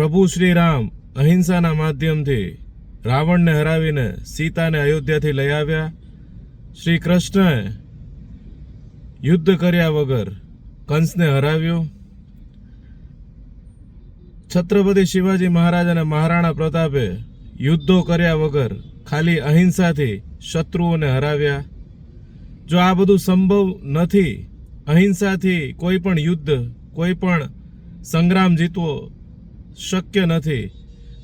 પ્રભુ શ્રી રામ અહિંસાના માધ્યમથી રાવણને હરાવીને સીતાને અયોધ્યાથી લઈ આવ્યા. શ્રી કૃષ્ણએ યુદ્ધ કર્યા વગર કંસને હરાવ્યો. છત્રપતિ શિવાજી મહારાજ અને મહારાણા પ્રતાપે યુદ્ધો કર્યા વગર ખાલી અહિંસાથી શત્રુઓને હરાવ્યા. જો આ બધું સંભવ નથી, અહિંસાથી કોઈ પણ યુદ્ધ, કોઈ પણ સંગ્રામ જીતવો શક્ય નથી,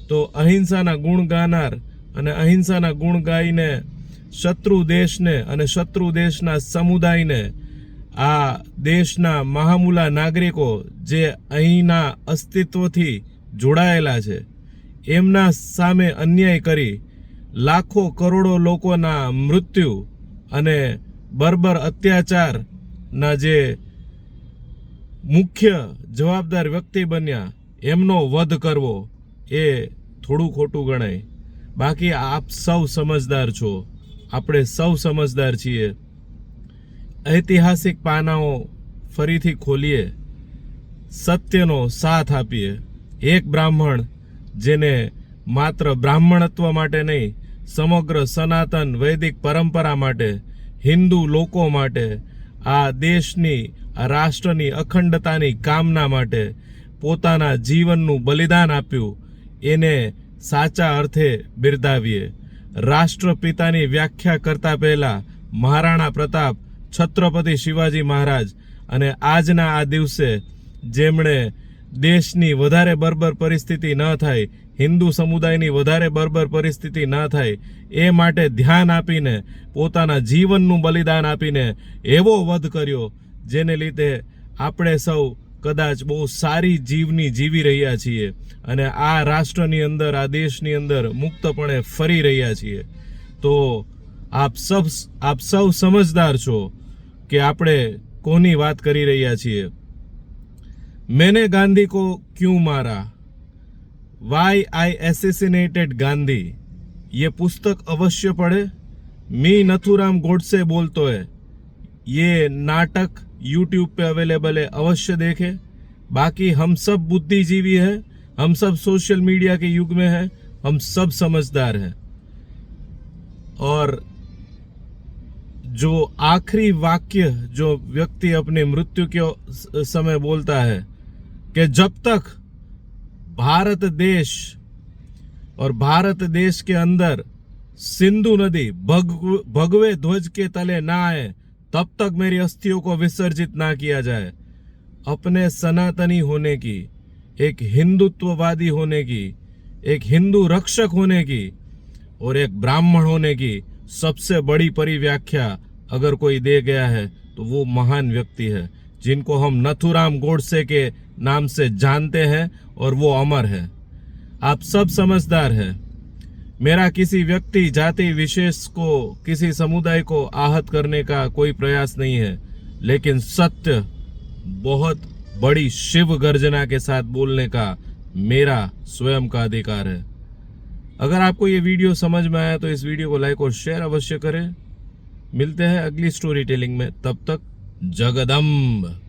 તો અહિંસાના ગુણ ગાનાર અને અહિંસાના ગુણ ગાઈને શત્રુ દેશને અને શત્રુ દેશના સમુદાયને, આ દેશના મહામૂલા નાગરિકો જે અહીંના અસ્તિત્વથી જોડાયેલા છે, એમના સામે અન્યાય કરી લાખો કરોડો લોકોના મૃત્યુ અને બર્બર અત્યાચારના જે મુખ્ય જવાબદાર વ્યક્તિ બન્યા એમનો વધ કરવો એ થોડું ખોટું ગણાય. બાકી આપ સૌ સમજદાર છો. આપણે સૌ સમજદાર છીએ. ઐતિહાસિક પાનાઓ ફરીથી ખોલીએ. સત્યનો સાથ આપીએ. એક બ્રાહ્મણ જેને માત્ર બ્રાહ્મણત્વ માટે નહીં, સમગ્ર સનાતન વૈદિક પરંપરા માટે, હિન્દુ લોકો માટે, આ દેશની, આ રાષ્ટ્રની અખંડતાની કામના માટે પોતાના જીવનનું બલિદાન આપ્યું, એને સાચા અર્થે બિરદાવીએ. રાષ્ટ્રપિતાની વ્યાખ્યા કરતા પહેલા મહારાણા પ્રતાપ છત્રપતિ શિવાજી મહારાજ અને આજના આ દિવસે જેમણે દેશની વધારે બરબર પરિસ્થિતિ ન થાય, હિન્દુ સમુદાયની વધારે બરબર પરિસ્થિતિ ન થાય, એ માટે ધ્યાન આપીને, પોતાના જીવનનું બલિદાન આપીને એવો વધ કર્યો, જેને લીધે આપણે સૌ કદાચ બહુ સારી જીવની જીવી રહ્યા છીએ અને આ રાષ્ટ્રની અંદર આ દેશની અંદર મુક્તપણે ફરી રહ્યા છીએ તો આપ સબ આપ સૌ સમજદાર છો કે આપણે કોની વાત કરી રહ્યા છીએ मैंने गांधी को क्यों मारा वाई आई एसेसिनेटेड गांधी ये पुस्तक अवश्य पढ़े मी नथुराम गोडसे बोलतो है ये नाटक यूट्यूब पे अवेलेबल है, अवश्य देखें। बाकी हम सब बुद्धिजीवी हैं, हम सब सोशल मीडिया के युग में हैं, हम सब समझदार हैं। और जो आखिरी वाक्य जो व्यक्ति अपने मृत्यु के समय बोलता है कि जब तक भारत देश और भारत देश के अंदर सिंधु नदी भग भगवे ध्वज के तले ना आए तब तक मेरी अस्थियों को विसर्जित ना किया जाए। अपने सनातनी होने की, एक हिंदुत्ववादी होने की, एक हिंदू रक्षक होने की और एक ब्राह्मण होने की सबसे बड़ी परिव्याख्या अगर कोई दे गया है तो वो महान व्यक्ति है, जिनको हम नथुराम गोडसे के नाम से जानते हैं और वो अमर है। आप सब समझदार हैं। मेरा किसी व्यक्ति, जाति, विशेष को, किसी समुदाय को आहत करने का कोई प्रयास नहीं है। लेकिन सत्य, बहुत बड़ी शिव गर्जना के साथ बोलने का मेरा स्वयं का अधिकार है। अगर आपको ये वीडियो समझ में आया तो इस वीडियो को लाइक और शेयर अवश्य करें। मिलते हैं अगली स्टोरी टेलिंग में, तब तक जगदम्ब।